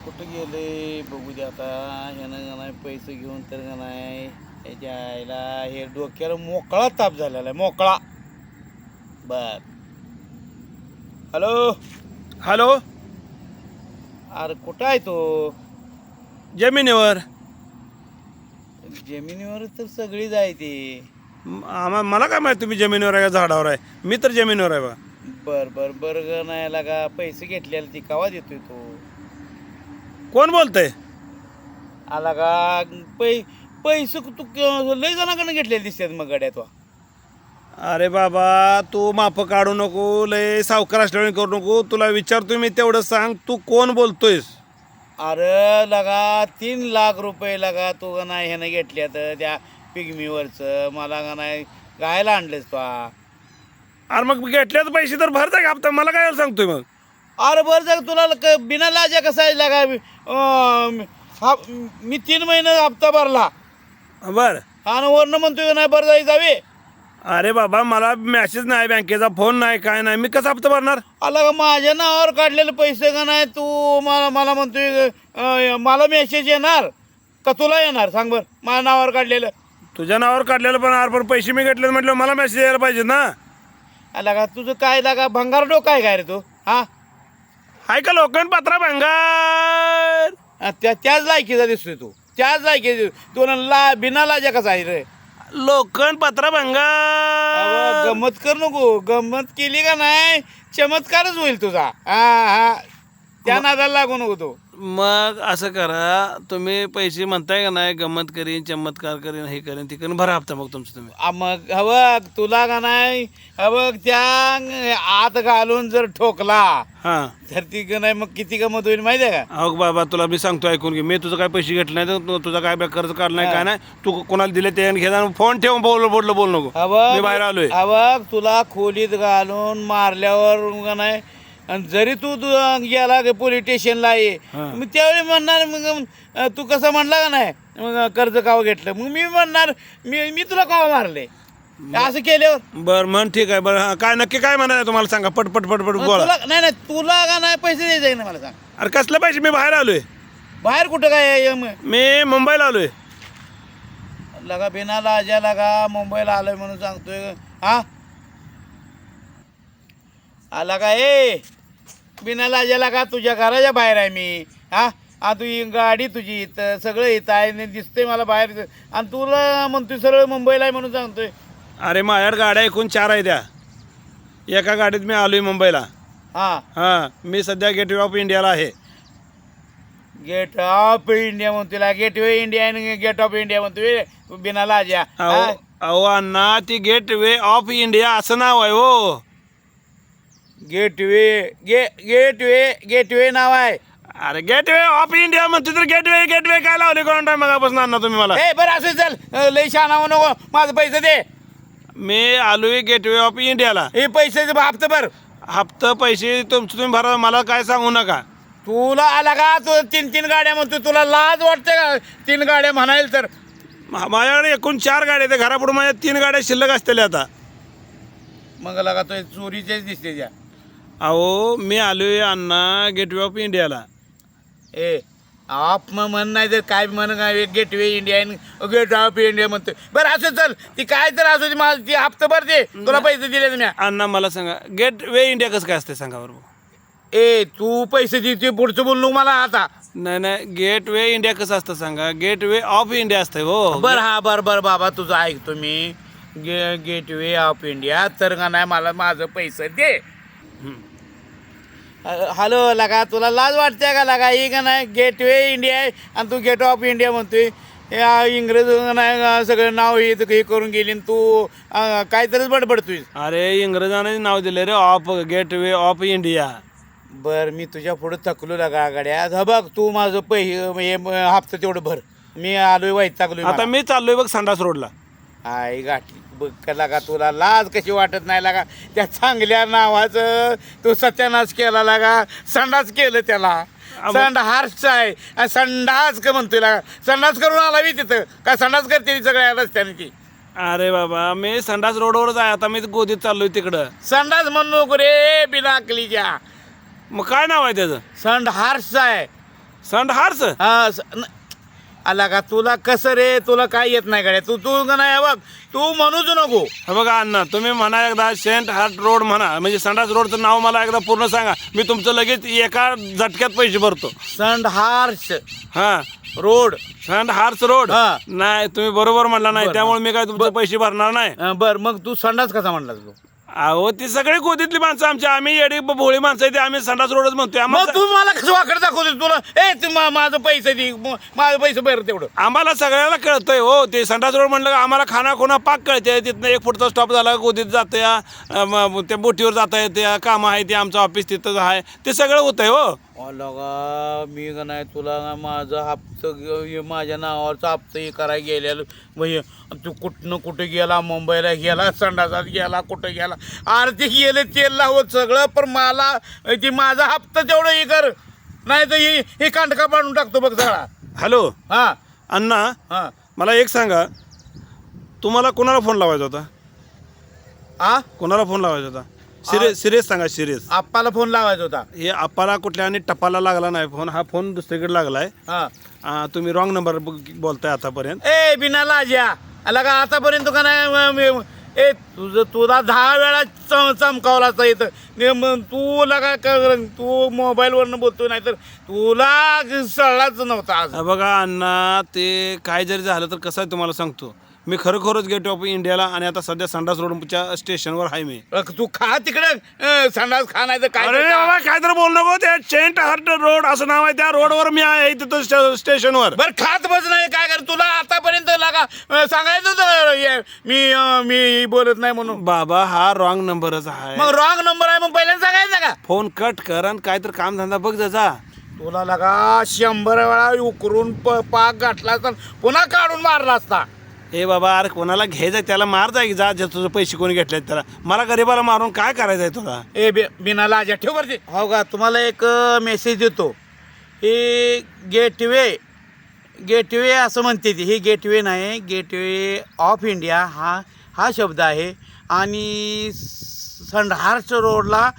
कुठं गेले? बघू दे आता. ह्यानं का नाही पैसे घेऊन तर का नाही? याच्या आईला हे डोक्याला मोकळा ताप झालेला आहे मोकळा. बर. हॅलो? हॅलो? अरे कुठं आहे तो? जमिनीवर. जमिनीवर तर सगळी जायते आम्हा मला काय माहिती तुम्ही जमिनीवर आहे का झाडावर आहे? मी तर जमिनीवर आहे बा. बर बर बर ग नाही लागा पैसे घेतलेले ती कवा देतोय तो? कोण बोलतंय? आला का? पै पैसे तू क- लय जणांकडनं घेतलेले दिसतात मग गड्यात वा अरे बाबा तू माप काढू नको लय सावकार असल्याने करू नको. तुला विचारतो मी तेवढं सांग तू कोण बोलतोयस? अरे लगा तीन लाख रुपये लगा तू का नाही ह्यानं घेतल्या तर त्या पिगमीवरचं. मला का नाही गायला आणलेस तो. अरे मग घेतल्याच पैसे तर भरता का हप्ता? मला काय सांगतोय मग? अरे बरं जर तुला बिना लाजा कसा लागा? हा मी तीन महिने हप्ता भरला. बर. आणि वरनं म्हणतोय नाही बरं जाई जावे? अरे बाबा मला मेसेज नाही बँकेचा फोन नाही काय नाही. मी कसा हप्ता भरणार? आला का माझ्या नावावर काढलेले पैसे का नाही? तू मला मला म्हणतोय मला मेसेज येणार? का तुला येणार? सांग बरं माझ्या नावावर काढलेलं. तुझ्या नावावर काढलेलं पण अरे पण पैसे मी घेतले म्हटलं मला मेसेज यायला पाहिजे ना? आला का तुझं काय लागा भंगार डोकं आहे काय रे तू? हा? हाय का लोकन पत्रा भंगार? हा, त्या त्याच लायकीचा दिसतोय तू. त्याच लायकी तू ना ला बिना लाजा कसा आहे रे? लोकन पत्रा अहो, भंगार गंमत कर नको. गंमत केली का नाही चमत्कारच होईल तुझा. हा हा. त्या नादाला लागू नको तू. मग असं करा तुम्ही पैसे म्हणताय का नाही गंमत करीन चमत्कार करीन हे करीन ते करीन भरा हप्ता मग तुमचं तुम्ही. आ, मग हवं तुला का नाही हवं त्या आत घालून जर ठोकला हां. तर ती का नाही मग किती गमत होईल माहिती आहे का? अहो बाबा तुला मी सांगतो ऐकून घे. मी तुझं काय पैसे घेतले नाही तर तू- तुझा काय बी कर्ज काढला नाही काय नाही. तू कोणाला दिले ते घे जा, फोन ठेवून बोल बोललो बोल नको. हवं मी बाहेर आलोय. हवं तुला खोलीत घालून मारल्यावर का नाही आणि जरी तू तू गेला पोलीस स्टेशनला ये. मग त्यावेळी म्हणणार मग तू कसं म्हणला का नाही? मग कर्ज काव घेतलं. मग मी म्हणणार मी मी तुला काव मारले. असं केल्यावर. बर मन ठीक आहे. बरं हा, काय नक्की काय म्हणाय तुम्हाला सांगा? पट पट पट पट मग बोला. तुला नाही नाही तुला का नाही पैसे द्यायचे ना मला सांग. अरे कसले पैसे? मी बाहेर आलोय. बाहेर कुठं काय आहे? म- मी मुंबईला आलोय. लगा बिना लाजा लगा मुंबईला आलोय म्हणून सांगतोय. हा? आला का ए? बिना लाजा लगा तुझ्या घराच्या बाहेर आहे मी? हा? आ तू गाडी तुझी इथं सगळं इथं आहे आणि दिसतंय मला बाहेर. आणि तुला म्हणतोय सरळ मुंबईला आहे म्हणून सांगतोय. अरे माझ्याकडे गाड्या एकूण चार आहेत त्या एका गाडीत मी आलोय मुंबईला. हा. हां मी सध्या गेटवे ऑफ इंडियाला आहे. गेट ऑफ इंडिया म्हणतोय गेट वे इंडिया आणि गेट ऑफ इंडिया म्हणतोय बिना लाजा. अहो हा? अहो अण्णा ती गेट वे ऑफ इंडिया असं नाव आहे हो. गेट वे गे गेट वे गेट वे नाव आहे. अरे गेट वे ऑफ इंडिया म्हणते तर गेट वे गेट वे काय लावले कोण टाइम मगापासून अण्णा तुम्ही मला? ए बरं असं चल. अं, लय शहाणा होऊ नको. माझं पैसे दे. मी आलोय गेट वे ऑफ इंडियाला. हे पैशाचे हप्ते भर. हप्ता पैसे तुमचं तुम्ही भरा मला काय सांगू नका. तुला आला का? तू तीन तीन गाड्या म्हणतो तुला लाज वाटते का? तीन गाड्या म्हणाल तर. मा- माझ्याकडे एकूण चार गाड्या आहेत. घरापुढे माझ्या तीन गाड्या शिल्लक असलेल्या आता. मग लगा तो चोरीचेच दिसते त्या. अहो मी आलोय अण्णा गेट वे ऑफ इंडियाला ए आप मग म्हण नाही तर काय म्हण gateway India gate of India म्हणतो बरं असं चल. ती काय तर असू दे मला ती हप्ते भर दे. तुला पैसे दिले मी अण्णा मला सांगा गेट वे इंडिया कसं काय असते सांगा बरोबर ए तू पैसे दे ते पुढचं बोल नको मला आता. नाही नाही गेट वे इंडिया कसं असतं सांगा? गेट वे ऑफ इंडिया असतंय हो. बर हा बर बर बाबा तुझं ऐकतो मी. गे गेट वे ऑफ इंडिया तर का नाही मला माझं पैसे दे. हॅलो लगा तुला लाज वाटते का लगा? ही का नाही? गेट वे इंडिया आहे आणि तू गेट ऑफ इंडिया म्हणतोय. या इंग्रज नाही सगळं नाव हे हे करून गेली आणि तू काहीतरीच बडबडतोय अरे इंग्रजाने नाव दिले रे of gateway of India बर मी तुझ्या पुढे थकलो लगा गाड्या हा बघ तू माझं पै हे हप्ता तेवढं भर. मी आलोय वाईट टाकलोय आता मी चाललोय बघ संडास रोडला. आई गाठी. बघ का लागा तुला लाज कशी वाटत नाही लागा? त्या चांगल्या नावाचं तू सत्यानाश केला लागा. संडास केलं त्याला. अहो. संडास आहे. संडास का म्हणतोय लागा. संडास करून आला मी तिथं. का संडास करते सगळ्या रस्त्याने ती? अरे बाबा मी संडास रोडवरच आहे. आता मी गोदीत चाललोय तिकडं. संडास म्हणू नको रे बिना अकलीच्या मग काय नाव आहे त्याचं? संडास आहे. संड हार्स हा स- न- आला का? तुला कसं रे? तुला काय येत नाही गाड्या? तू तू का नाही? बघ तू म्हणूच नको. हे बघा अण्णा तुम्ही म्हणा एकदा सेंट हार्ट रोड म्हणा म्हणजे संडास रोडचं नाव मला एकदा पूर्ण सांगा. मी तुमचं लगेच एका झटक्यात पैसे भरतो. संड हार्श हा. रोड. Sandhurst road? हा. नाही तुम्ही बरोबर म्हणला नाही. त्यामुळे मी काय तुमचे पैसे भरणार नाही? अं, बर मग तू संडास कसा म्हणलास तू? अहो ती सगळी गोदीतली माणसं आमची. आम्ही येडी भोळी माणसं आहे ते. आम्ही संडास रोडच म्हणतोय. मग आम्हाला तू मला कसं वाकड दाखवतो तुला? ए तू मा- माझं पैसे दे. म- माझं पैसे भर तेवढं. आम्हाला सगळ्याला कळतंय हो. ते संडास रोड म्हणलं का आम्हाला खाना खुना पाक कळते तिथनं एक फुटचा स्टॉप झाला गोदीत जातं या त्या बोटीवर जाता येते कामं आहे ते आमचं ऑफिस तिथंच आहे. ते सगळं होतंय हो. लगा मी का नाही तुला ना माझं हप्तं माझ्या नावावरचा हप्तं हे करायला गेलेलं. म्हणजे तू कुठनं कुठे गेला मुंबईला गेला संडासात गेला कुठं गेला? अरे ते गेले तेल लावत सगळं पण मला ते माझा हप्ता तेवढं हे कर. नाही तर हे हे कांडका पाडून टाकतो बघ सगळा. हॅलो? हां. अण्णा हां. मला एक सांगा. तुम्हाला कोणाला फोन लावायचा होता? आ? कोणाला फोन लावायचा होता? सिरियस सिरियस सांगा सिरियस आप्पाला फोन लावायचा होता. हे आपाला कुठल्या आणि टपाला लागला नाही फोन हा फोन दुसरीकडे लागलाय. हां. आ, तुम्ही रॉंग नंबर बोलताय आतापर्यंत. ए बिना लाज्या. आला का आतापर्यंत का नाही? म- म- ए तुझं तुला दहा वेळा चम चमकावला असता इथं. ने मग तू लगा क- तू मोबाईलवरनं बोलतो नाही तर तुला सळलाच नव्हता आज. हा बघा अण्णा ते काय जरी झालं तर कसं आहे तुम्हाला सांगतो. मी खरोखरच गेट ऑफ इंडियाला आणि आता सध्या संडास रोडच्या स्टेशनवर आहे मी. तू खा तिकडे. संडास खा नाही तर काय अरे. बाबा काय तर बोल नको त्या चेंट हार्ट रोड असं नाव आहे त्या रोडवर मी आहे तिथं स्टे- स्टेशनवर. बरं खात बस नाही काय कर? तुला आतापर्यंत लागा अ, सांगायचं होतं, हे, मी अ, मी बोलत नाही म्हणून. बाबा हा रॉंग नंबरच आहे. मग रॉंग नंबर आहे मग पहिल्यांदा सांगायचं का? फोन कट कर आणि काय तर काम धंदा बघ जा तुला लगा शंभर वेळा उकरून प- पाक गाठला असता पुन्हा काढून मारला असता. ए बाबा अरे कोणाला घ्यायचं त्याला मार जा की जा जे तुझं पैसे कोणी घेतलेत त्याला. मला गरीबाला मारून काय करायचंय तुला? ए बे बिना लाजा ठेव बरं ते. हो का? तुम्हाला एक मेसेज देतो. हे गेटवे गेटवे असं म्हणते ती. ही गेटवे नाही गेटवे ऑफ इंडिया हा हा शब्द आहे. आणि संडास रोडला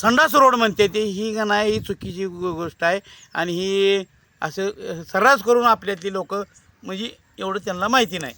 संडास रोड म्हणते ती. ही का नाही ही चुकीची गो- गोष्ट आहे. आणि ही असं सर्रास करून आपल्यातली लोक म्हणजे एवढं त्यांना माहिती नाही.